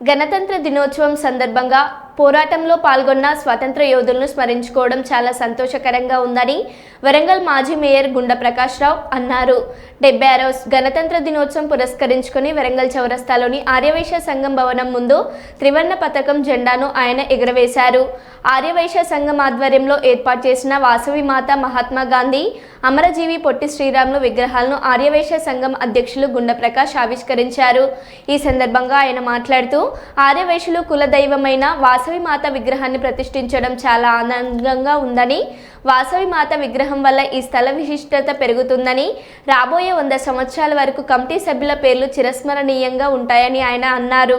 గణతంత్ర దినోత్సవం సందర్భంగా పోరాటంలో పాల్గొన్న స్వాతంత్ర యోధులను స్మరించుకోవడం చాలా సంతోషకరంగా ఉందని వరంగల్ మాజీ మేయర్ గుండ ప్రకాష్ రావు అన్నారు. డెబ్బై ఆరవ గణతంత్ర దినోత్సవం పురస్కరించుకుని వరంగల్ చౌరస్తాలోని ఆర్యవైశ్య సంఘం భవనం ముందు త్రివర్ణ పథకం జెండాను ఆయన ఎగురవేశారు. ఆర్యవైశ్య సంఘం ఆధ్వర్యంలో ఏర్పాటు చేసిన వాసవి మాత మహాత్మా గాంధీ అమరజీవి పొట్టి శ్రీరాములు విగ్రహాలను ఆర్యవైశ్య సంఘం అధ్యక్షులు గుండ ప్రకాష్ ఆవిష్కరించారు. ఈ సందర్భంగా ఆయన మాట్లాడుతూ ఆర్యవైశ్యులు కుల దైవమైన వాసవి వాసవిమాత విగ్రహాన్ని ప్రతిష్ఠించడం చాలా ఆనందంగా ఉందని వాసవిమాత విగ్రహం వల్ల ఈ స్థల విశిష్టత పెరుగుతుందని రాబోయే వంద సంవత్సరాల వరకు కమిటీ సభ్యుల పేర్లు చిరస్మరణీయంగా ఉంటాయని ఆయన అన్నారు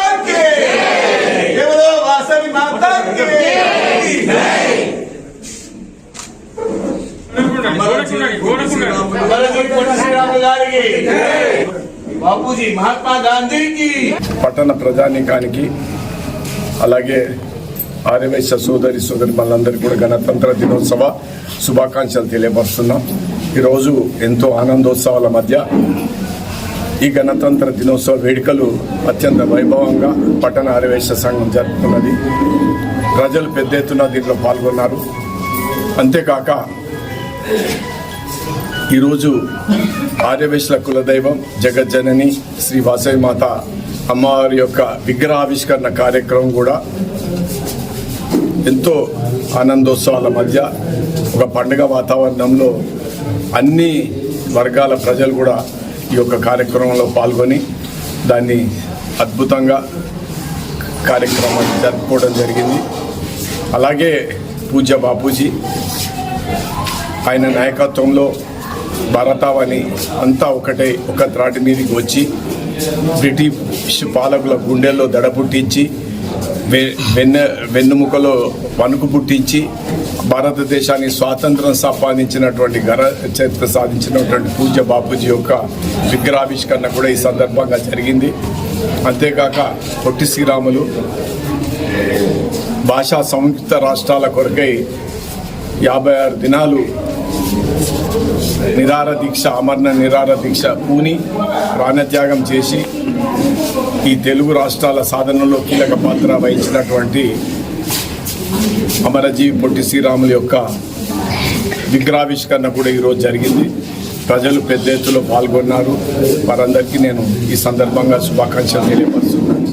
బాపూజీ మహాత్మా గాంధీకి. పట్టణ ప్రజానీకానికి అలాగే ఆర్యవైశ్య సోదరి సోదరి మనందరికీ కూడా గణతంత్ర దినోత్సవ శుభాకాంక్షలు తెలియపరుస్తున్నాం. ఈరోజు ఎంతో ఆనందోత్సవాల మధ్య ఈ గణతంత్ర దినోత్సవ వేడుకలు అత్యంత వైభవంగా పట్టణ ఆర్యవేశ సంఘం జరుపుకున్నది. ప్రజలు పెద్ద ఎత్తున దీంట్లో పాల్గొన్నారు. అంతేకాక ఈరోజు ఆర్యవేశ్ల కులదైవం జగజ్జనని శ్రీ వాసవి మాత అమ్మవారి యొక్క విగ్రహావిష్కరణ కార్యక్రమం కూడా ఎంతో ఆనందోత్సవాల మధ్య ఒక పండుగ వాతావరణంలో అన్ని వర్గాల ప్రజలు కూడా ఈ యొక్క కార్యక్రమంలో పాల్గొని దాన్ని అద్భుతంగా కార్యక్రమాన్ని జరుపుకోవడం జరిగింది. అలాగే పూజ్య బాపూజీ ఆయన నాయకత్వంలో భారతావని అంతా ఒకటే ఒక త్రాటి మీదకి వచ్చి బ్రిటిష్ పాలకుల గుండెల్లో దడ పుట్టించి వెన్న వెన్నుముకలో వణుకు పుట్టించి భారతదేశాన్ని స్వాతంత్రం సంపాదించినటువంటి ఘన చరిత్ర సాధించినటువంటి పూజ్య బాపూజీ యొక్క విగ్రహావిష్కరణ కూడా ఈ సందర్భంగా జరిగింది. అంతేకాక పొట్టి శ్రీరాములు భాషా సంయుక్త రాష్ట్రాల కొరకై యాభై ఆరు దినాలు నిరార దీక్ష అమరణ నిరార దీక్ష పూని ప్రాణత్యాగం చేసి ఈ తెలుగు రాష్ట్రాల సాధనలో కీలక పాత్ర వహించినటువంటి అమరజీవి పొట్టి శ్రీరాములు యొక్క విగ్రహావిష్కరణ కూడా ఈరోజు జరిగింది. ప్రజలు పెద్ద ఎత్తులో పాల్గొన్నారు. వారందరికీ నేను ఈ సందర్భంగా శుభాకాంక్షలు తెలియపరుస్తున్నాను.